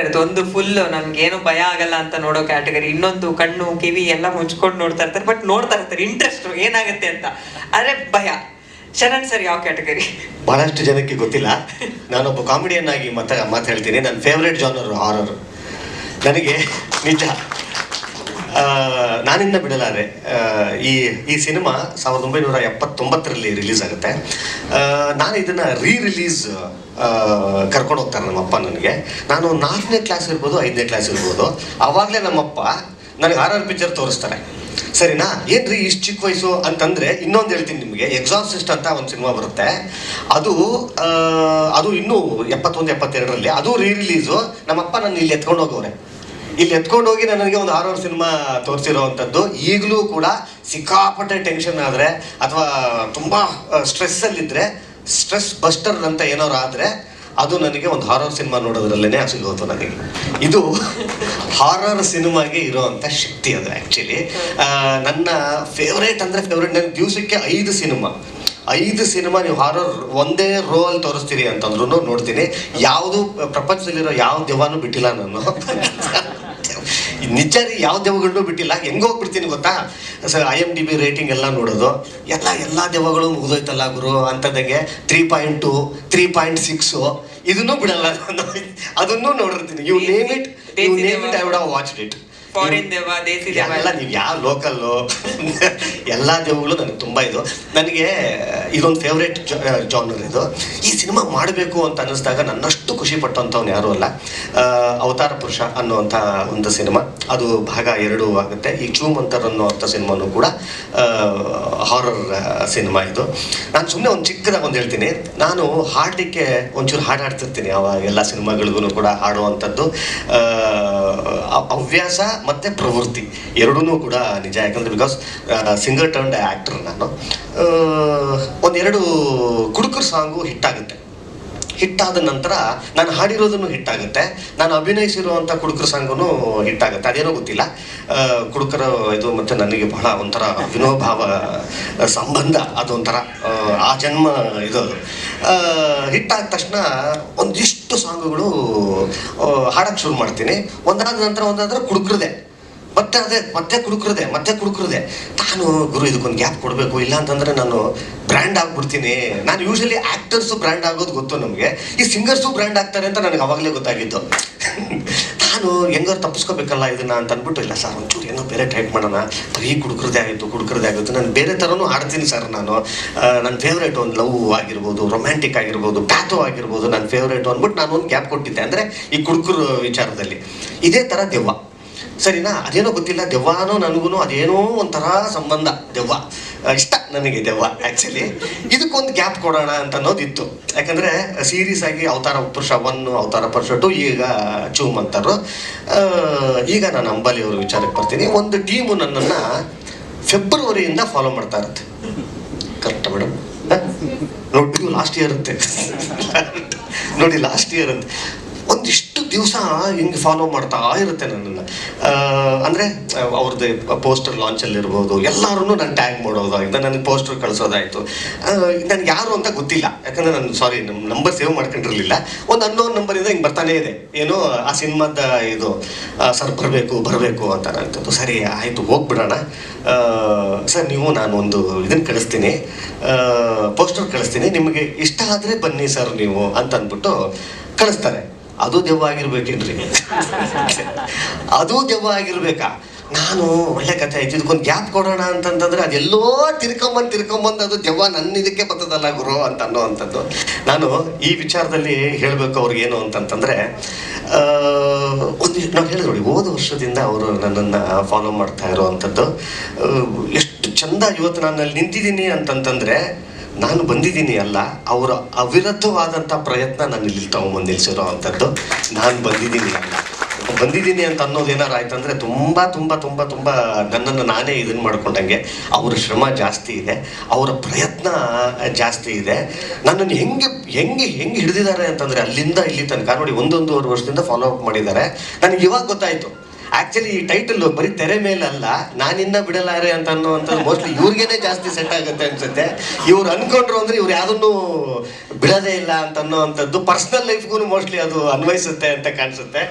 ಇರುತ್ತೆ ಒಂದು ಫುಲ್ ನಮ್ಗೆ ಏನು ಭಯ ಆಗಲ್ಲ ಅಂತ ನೋಡೋ ಕ್ಯಾಟಗರಿ ಇನ್ನೊಂದು ಕಣ್ಣು, ಕಿವಿ ಎಲ್ಲ ಮುಚ್ಕೊಂಡು ನೋಡ್ತಾ ಇರ್ತಾರೆ. ಬಟ್ ನೋಡ್ತಾ ಇರ್ತಾರೆ. ಇಂಟ್ರೆಸ್ಟ್ ಏನಾಗುತ್ತೆ ಅಂತ. ಆದ್ರೆ ಭಯ. ಶರಣ್ ಸರ್ ಯಾವ ಕ್ಯಾಟಗರಿ ಬಹಳಷ್ಟು ಜನಕ್ಕೆ ಗೊತ್ತಿಲ್ಲ. ನಾನೊಬ್ಬ ಕಾಮಿಡಿಯನ್ ಆಗಿ ಮಾತಾ ಮಾತು ಹೇಳ್ತೀನಿ ನನ್ನ ಫೇವ್ರೆಟ್ ಜಾನರ್ ಹಾರರ್ ನನಗೆ ನಿಜ. ನಾನಿನ್ನ ಬಿಡಲಾರೆ ಈ ಈ ಸಿನಿಮಾ ಸಾವಿರದ ಒಂಬೈನೂರ ಎಪ್ಪತ್ತೊಂಬತ್ತರಲ್ಲಿ ರಿಲೀಸ್ ಆಗುತ್ತೆ. ನಾನು ಇದನ್ನು ರೀ ರಿಲೀಸ್ ಕರ್ಕೊಂಡು ಹೋಗ್ತಾರೆ ನಮ್ಮಪ್ಪ ನನಗೆ. ನಾನು ನಾಲ್ಕನೇ ಕ್ಲಾಸ್ ಇರ್ಬೋದು, ಐದನೇ ಕ್ಲಾಸ್ ಇರ್ಬೋದು. ಆವಾಗಲೇ ನಮ್ಮಪ್ಪ ನನಗೆ ಆರ್ ಆರ್ ಪಿಕ್ಚರ್ ತೋರಿಸ್ತಾರೆ. ಸರಿನಾ? ಏನ್ರಿ ಇಷ್ಟು ಚಿಕ್ಕ ವಯಸ್ಸು ಅಂತಂದರೆ ಇನ್ನೊಂದು ಹೇಳ್ತೀನಿ ನಿಮಗೆ. ಎಕ್ಸಾಸಿಸ್ಟ್ ಅಂತ ಒಂದು ಸಿನಿಮಾ ಬರುತ್ತೆ. ಅದು ಅದು ಇನ್ನೂ ಎಪ್ಪತ್ತೊಂದು, ಎಪ್ಪತ್ತೆರಡರಲ್ಲಿ. ಅದು ರೀ ರಿಲೀಸು ನಮ್ಮಪ್ಪ ನನ್ನ ಇಲ್ಲಿ ಎತ್ಕೊಂಡು ಹೋಗವ್ರೆ. ಇಲ್ಲಿ ಎತ್ಕೊಂಡು ಹೋಗಿ ನನಗೆ ಒಂದು ಹಾರರ್ ಸಿನಿಮಾ ತೋರಿಸಿರೋವಂಥದ್ದು ಈಗಲೂ ಕೂಡ ಸಿಕ್ಕಾಪಟ್ಟೆ ಟೆನ್ಷನ್ ಆದರೆ ಅಥವಾ ತುಂಬ ಸ್ಟ್ರೆಸ್ಸಲ್ಲಿದ್ದರೆ ಸ್ಟ್ರೆಸ್ ಬಸ್ಟರ್ ಅಂತ ಏನಾದ್ರು ಆದರೆ ಅದು ನನಗೆ ಒಂದು ಹಾರರ್ ಸಿನಿಮಾ ನೋಡೋದ್ರಲ್ಲೇ ಸಿಗೋದು ನನಗೆ. ಇದು ಹಾರರ್ ಸಿನಿಮಾಗೆ ಇರೋವಂಥ ಶಕ್ತಿ ಅದು ಆ್ಯಕ್ಚುಲಿ ನನ್ನ ಫೇವ್ರೇಟ್ ಅಂದರೆ ಫೇವ್ರೇಟ್ ನನ್ನ ದಿವಸಕ್ಕೆ ಐದು ಸಿನಿಮಾ ಐದು ಸಿನಿಮಾ ನೀವು ಹಾರರ್ ಒಂದೇ ರೋಲ್ ತೋರಿಸ್ತೀರಿ ಅಂತಂದ್ರೂ ನೋಡ್ತೀನಿ. ಯಾವುದು ಪ್ರಪಂಚದಲ್ಲಿರೋ ಯಾವ ದೆವ್ವನೂ ಬಿಟ್ಟಿಲ್ಲ ನಾನು. ನಿಜ ರೀ ಯಾವ ದೆವ್ವಗಳನ್ನೂ ಬಿಟ್ಟಿಲ್ಲ. ಹೆಂಗ್ ಹೋಗ್ಬಿಡ್ತೀನಿ ಗೊತ್ತಾ? Sir I M D B rating ಎಲ್ಲ ನೋಡೋದು. ಎಲ್ಲ ಎಲ್ಲ ದೆವ್ವಗಳು ಮುಗಿದೋಯ್ತಲ್ಲ ಗುರು ಅಂತದಂಗೆ three point two three point six ಇದನ್ನೂ ಬಿಡಲ್ಲ ಅದನ್ನು ಅದನ್ನೂ ನೋಡಿರ್ತೀನಿ. You name it you name it I would have watch it foreign ದೇವ ದೇಸಿ ದೇವ ಎಲ್ಲ ನೀವು ಯಾವ ಲೋಕಲ್ಲು ಎಲ್ಲ ದೇವಗಳು ನನಗೆ ತುಂಬ ಇದು. ನನಗೆ ಇದೊಂದು ಫೇವ್ರೇಟ್ ಜಾನರ್ ಇದು. ಈ ಸಿನಿಮಾ ಮಾಡಬೇಕು ಅಂತ ಅನ್ನಿಸ್ದಾಗ ನನ್ನಷ್ಟು ಖುಷಿ ಪಟ್ಟಂಥವ್ನು ಯಾರೂ ಅಲ್ಲ. ಅವತಾರ ಪುರುಷ ಅನ್ನುವಂಥ ಒಂದು ಸಿನಿಮಾ. ಅದು ಭಾಗ ಎರಡು ಆಗುತ್ತೆ. ಈ ಚೂ ಮಂತರ್ ಅನ್ನುವಂಥ ಸಿನಿಮಾನು ಕೂಡ ಹಾರರ್ ಸಿನಿಮಾ ಇದು. ನಾನು ಸುಮ್ಮನೆ ಒಂದು ಚಿಕ್ಕದಾಗ ಒಂದು ಹೇಳ್ತೀನಿ. ನಾನು ಹಾಡಲಿಕ್ಕೆ ಒಂಚೂರು ಹಾಡು ಹಾಡ್ತಿರ್ತೀನಿ ಅವಾಗ ಎಲ್ಲ ಸಿನಿಮಾಗಳಿಗೂ ಕೂಡ ಹಾಡುವಂಥದ್ದು ಹವ್ಯಾಸ ಮತ್ತು ಪ್ರವೃತ್ತಿ ಎರಡೂ ಕೂಡ ನಿಜ, ಯಾಕಂದ್ರೆ ಬಿಕಾಸ್ ಸಿಂಗರ್ ಟರ್ನ್ಡ್ ಆ್ಯಕ್ಟರ್ ನಾನು. ಒಂದೆರಡು ಕುಡುಕರ್ ಸಾಂಗು ಹಿಟ್ಟಾಗುತ್ತೆ. ಹಿಟ್ಟಾದ ನಂತರ ನಾನು ಹಾಡಿರೋದನ್ನು ಹಿಟ್ಟಾಗುತ್ತೆ. ನಾನು ಅಭಿನಯಿಸಿರುವಂಥ ಕುಡುಕರ ಸಾಂಗು ಹಿಟ್ಟಾಗುತ್ತೆ. ಅದೇನೋ ಗೊತ್ತಿಲ್ಲ. ಕುಡುಕರ ಇದು ಮತ್ತು ನನಗೆ ಬಹಳ ಒಂಥರ ವಿನೋಭಾವ, ಸಂಬಂಧ ಅದೊಂಥರ ಆ ಜನ್ಮ ಇದು. ಅದು ಆದ ತಕ್ಷಣ ಒಂದಿಷ್ಟು ಸಾಂಗುಗಳು ಹಾಡಕ್ಕೆ ಶುರು ಮಾಡ್ತೀನಿ. ಒಂದಾದ ನಂತರ ಒಂದಾದ್ರೆ ಕುಡುಕ್ರದೆ. ಮತ್ತೆ ಅದೇ, ಮತ್ತೆ ಕುಡುಕ್ರದೆ ಮತ್ತೆ ಕುಡುಕ್ರದೆ. ನಾನು ಗುರು, ಇದಕ್ಕೊಂದು ಗ್ಯಾಪ್ ಕೊಡಬೇಕು, ಇಲ್ಲ ಅಂತಂದ್ರೆ ನಾನು ಬ್ರ್ಯಾಂಡ್ ಆಗ್ಬಿಡ್ತೀನಿ. ನಾನು ಯೂಶಲಿ ಆ್ಯಕ್ಟರ್ಸು ಬ್ರ್ಯಾಂಡ್ ಆಗೋದು ಗೊತ್ತು ನಮಗೆ. ಈ ಸಿಂಗರ್ಸು ಬ್ರ್ಯಾಂಡ್ ಆಗ್ತಾರೆ ಅಂತ ನನಗೆ ಅವಾಗಲೇ ಗೊತ್ತಾಗಿದ್ದು. ನಾನು ಹೆಂಗಾರು ತಪ್ಪಿಸ್ಕೋಬೇಕಲ್ಲ ಇದನ್ನ ಅಂತ ಅಂದ್ಬಿಟ್ಟು, ಇಲ್ಲ ಸರ್, ಒಂಚೂರು ಏನೋ ಬೇರೆ ಟೈಪ್ ಮಾಡೋಣ. ಈಗ ಕುಡ್ಕರದೇ ಆಗಿತ್ತು ಕುಡ್ಕರದೇ ಆಗಿತ್ತು. ನಾನು ಬೇರೆ ಥರನೂ ಆಡ್ತೀನಿ ಸರ್ ನಾನು. ನನ್ನ ಫೇವ್ರೇಟ್ ಒಂದು ಲವ್ ಆಗಿರ್ಬೋದು ರೊಮ್ಯಾಂಟಿಕ್ ಆಗಿರ್ಬೋದು ಪ್ಯಾಥೋ ಆಗಿರ್ಬೋದು ನನ್ನ ಫೇವ್ರೇಟ್ ಅಂದ್ಬಿಟ್ಟು ನಾನು ಒಂದು ಗ್ಯಾಪ್ ಕೊಟ್ಟಿದ್ದೆ. ಅಂದರೆ ಈ ಕುಡುಕರು ವಿಚಾರದಲ್ಲಿ. ಇದೇ ಥರ ದೆವ್ವ. ಸರಿನಾ? ಅದೇನೋ ಗೊತ್ತಿಲ್ಲ. ದೆವ್ವನೋ ನನಗೂ ಅದೇನೋ ಒಂಥರ ಸಂಬಂಧ. ದೆವ್ವ. ಇಷ್ಟ ನನಗೆ ದೆವ್ವ ಆ್ಯಕ್ಚುಲಿ ಇದಕ್ಕೊಂದು ಗ್ಯಾಪ್ ಕೊಡೋಣ ಅಂತ ಅನ್ನೋದಿತ್ತು. ಯಾಕಂದರೆ ಸೀರೀಸ್ ಆಗಿ ಅವತಾರ ಪುರುಷ ಒನ್ ಅವತಾರ ಪುರುಷ ಟು ಈಗ ಚೂಮ್ ಅಂತಾರು. ಈಗ ನಾನು ಅಂಬಾಲಿ ಅವ್ರ ವಿಚಾರಕ್ಕೆ ಬರ್ತೀನಿ. ಒಂದು ಟೀಮು ನನ್ನನ್ನು ಫೆಬ್ರವರಿಯಿಂದ ಫಾಲೋ ಮಾಡ್ತಾ ಇರುತ್ತೆ. ಕರೆಕ್ಟ್ ಮೇಡಮ್ ನೋಡಿ ಇದು ಲಾಸ್ಟ್ ಇಯರ್ ಅಂತೆ. ನೋಡಿ ಲಾಸ್ಟ್ ಇಯರ್ ಅಂತ. ದಿವಸ ಹಿಂಗೆ ಫಾಲೋ ಮಾಡ್ತಾ ಇರುತ್ತೆ ನನ್ನನ್ನು. ಅಂದರೆ ಅವ್ರದ್ದು ಪೋಸ್ಟರ್ ಲಾಂಚಲ್ಲಿರ್ಬೋದು ಎಲ್ಲರೂ ನಾನು ಟ್ಯಾಗ್ ಮಾಡೋದಾಗಿದೆ ನನಗೆ ಪೋಸ್ಟರ್ ಕಳಿಸೋದಾಯಿತು. ನನಗೆ ಯಾರು ಅಂತ ಗೊತ್ತಿಲ್ಲ. ಯಾಕಂದರೆ ನಾನು ಸಾರಿ ನಮ್ಮ ನಂಬರ್ ಸೇವ್ ಮಾಡ್ಕೊಂಡಿರಲಿಲ್ಲ. ಒಂದು ಅನ್ನೋನ್ ನಂಬರಿಂದ ಹಿಂಗೆ ಬರ್ತಾನೆ ಇದೆ. ಏನೋ, ಆ ಸಿನಿಮಾದ ಇದು ಸರ್ ಬರಬೇಕು ಬರಬೇಕು ಅಂತ ಅಂತದ್ದು. ಸರಿ, ಆಯಿತು, ಹೋಗ್ಬಿಡೋಣ. ಸರ್, ನೀವು ನಾನು ಒಂದು ಇದನ್ನು ಕಳಿಸ್ತೀನಿ ಪೋಸ್ಟರ್ ಕಳಿಸ್ತೀನಿ. ನಿಮಗೆ ಇಷ್ಟ ಆದರೆ ಬನ್ನಿ ಸರ್ ನೀವು ಅಂತ ಅಂದ್ಬಿಟ್ಟು ಕಳಿಸ್ತಾರೆ. ಅದು ದೆವ್ವ ಆಗಿರ್ಬೇಕೇನ್ರಿ ಅದು ದೆವ್ವ ಆಗಿರ್ಬೇಕಾ ನಾನು ಒಳ್ಳೆ ಕಥೆ ಆಯ್ತು, ಇದಕ್ಕೊಂದು ಗ್ಯಾಪ್ ಕೊಡೋಣ ಅಂತಂತಂದ್ರೆ ಅದೆಲ್ಲೋ ತಿರ್ಕೊಂಬಂದು ತಿರ್ಕೊಂಬಂದು ಅದು ದೆವ್ವ ನನ್ನ ಇದಕ್ಕೆ ಬರ್ತದಲ್ಲ ಗುರು ಅಂತ ಅನ್ನೋವಂಥದ್ದು. ನಾನು ಈ ವಿಚಾರದಲ್ಲಿ ಹೇಳಬೇಕು ಅವ್ರಿಗೆ ಏನು ಅಂತಂತಂದ್ರೆ ಒಂದು ನಾವು ಹೇಳಿದ್ರು ನೋಡಿ, ಹೋದ ವರ್ಷದಿಂದ ಅವರು ನನ್ನನ್ನು ಫಾಲೋ ಮಾಡ್ತಾ ಇರೋವಂಥದ್ದು. ಎಷ್ಟು ಚಂದ ಇವತ್ತು ನಾನು ಅಲ್ಲಿ ನಿಂತಿದ್ದೀನಿ ಅಂತಂತಂದ್ರೆ ನಾನು ಬಂದಿದ್ದೀನಿ ಅಲ್ಲ, ಅವರ ಅವಿರತವಾದಂಥ ಪ್ರಯತ್ನ ನಾನು ಇಲ್ಲಿ ತಗೊಂಬಂದು ನಿಲ್ಸಿರೋ ಅಂಥದ್ದು ನಾನು ಬಂದಿದ್ದೀನಿ ಅಲ್ಲ. ಬಂದಿದ್ದೀನಿ ಅಂತ ಅನ್ನೋದು ಏನಾರು ಆಯ್ತಂದ್ರೆ ತುಂಬ ತುಂಬ ತುಂಬ ತುಂಬ ನನ್ನನ್ನು ನಾನೇ ಇದನ್ನು ಮಾಡ್ಕೊಂಡಂಗೆ ಅವರ ಶ್ರಮ ಜಾಸ್ತಿ ಇದೆ, ಅವರ ಪ್ರಯತ್ನ ಜಾಸ್ತಿ ಇದೆ. ನನ್ನನ್ನು ಹೆಂಗೆ ಹೆಂಗೆ ಹೆಂಗೆ ಹಿಡಿದಿದ್ದಾರೆ ಅಂತಂದರೆ ಅಲ್ಲಿಂದ ಇಲ್ಲಿ ತನಕ. ನೋಡಿ, ಒಂದೊಂದೂವರೆ ವರ್ಷದಿಂದ ಫಾಲೋ ಅಪ್ ಮಾಡಿದ್ದಾರೆ. ನನಗೆ ಇವಾಗ ಗೊತ್ತಾಯಿತು. ಆಕ್ಚುಲಿ ಈ ಟೈಟಲ್ ಬರೀ ತೆರೆ ಮೇಲೆ ಅಲ್ಲ ನಾನಿನ್ನ ಬಿಡಲಾರೆ ಅಂತ ಅನ್ನುವಂಥದ್ದು ಮೋಸ್ಟ್ಲಿ ಇವ್ರಿಗೇನೆ ಜಾಸ್ತಿ ಸೆಟ್ ಆಗುತ್ತೆ ಅನ್ಸುತ್ತೆ. ಇವ್ರು ಅನ್ಕೊಂಡ್ರು ಅಂದ್ರೆ ಇವ್ರು ಯಾವ್ದನ್ನು ಬಿಡೋದೇ ಇಲ್ಲ ಅಂತ ಅನ್ನೋವಂಥದ್ದು ಪರ್ಸನಲ್ ಲೈಫ್ಗೂ ಮೋಸ್ಟ್ಲಿ ಅದು ಅನ್ವಯಿಸುತ್ತೆ ಅಂತ ಕಾಣಿಸುತ್ತೆ.